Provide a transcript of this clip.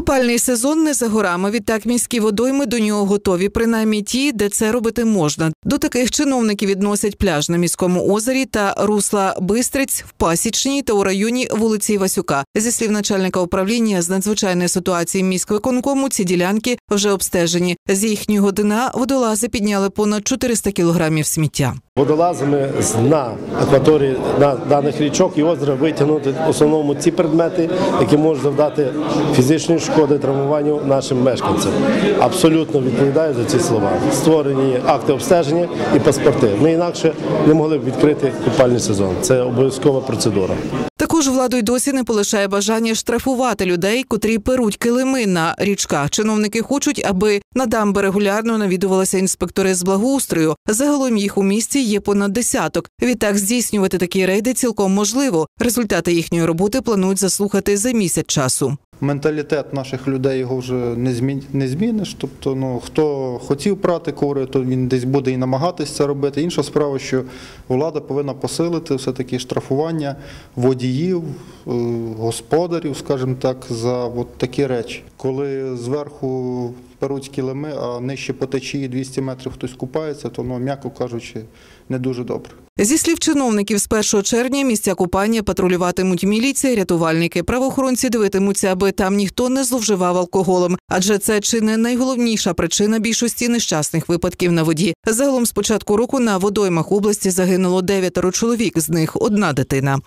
Купальний сезон не за горами. Відтак міські водойми до нього готові, принаймні ті, де це робити можна. До таких чиновників відносять пляж на міському озері та русла Бистриць в Пасічній та у районі вулиці Васюка. Зі слів начальника управління з надзвичайної ситуації міськвиконкому, ці ділянки вже обстежені. З їхнього дна водолази підняли понад 400 кілограмів сміття. Водолазами з дна акваторії на даних річок і озера витягнути в основному ці предмети, які можуть завдати фізичної шкоди травмуванню нашим мешканцям. Абсолютно відповідаю за ці слова. Створені акти обстеження і паспорти. Ми інакше не могли б відкрити купальний сезон. Це обов'язкова процедура. Також владу й досі не полишає бажання штрафувати людей, котрі перуть килими на річках. Чиновники хочуть, аби на дамби регулярно навідувалися інспектори з благоустрою. Загалом їх у місті є понад десяток. Відтак здійснювати такі рейди цілком можливо. Результати їхньої роботи планують заслухати за місяць часу. Менталітет наших людей його вже не змін не зміниш. Тобто, ну хто хотів прати кори, то він десь буде і намагатись це робити. Інша справа, що влада повинна посилити все таки штрафування водіїв, е, господарів, скажімо так, за от такі речі. Коли зверху перуть кілими, а нижче по течії 200 метрів хтось купається, то ну, м'яко кажучи, не дуже добре. Зі слів чиновників, з 1 червня місця купання патрулюватимуть міліція, рятувальники. Правоохоронці дивитимуться, аби там ніхто не зловживав алкоголем, адже це чи не найголовніша причина більшості нещасних випадків на воді. Загалом з початку року на водоймах області загинуло дев'ятеро чоловік, з них одна дитина.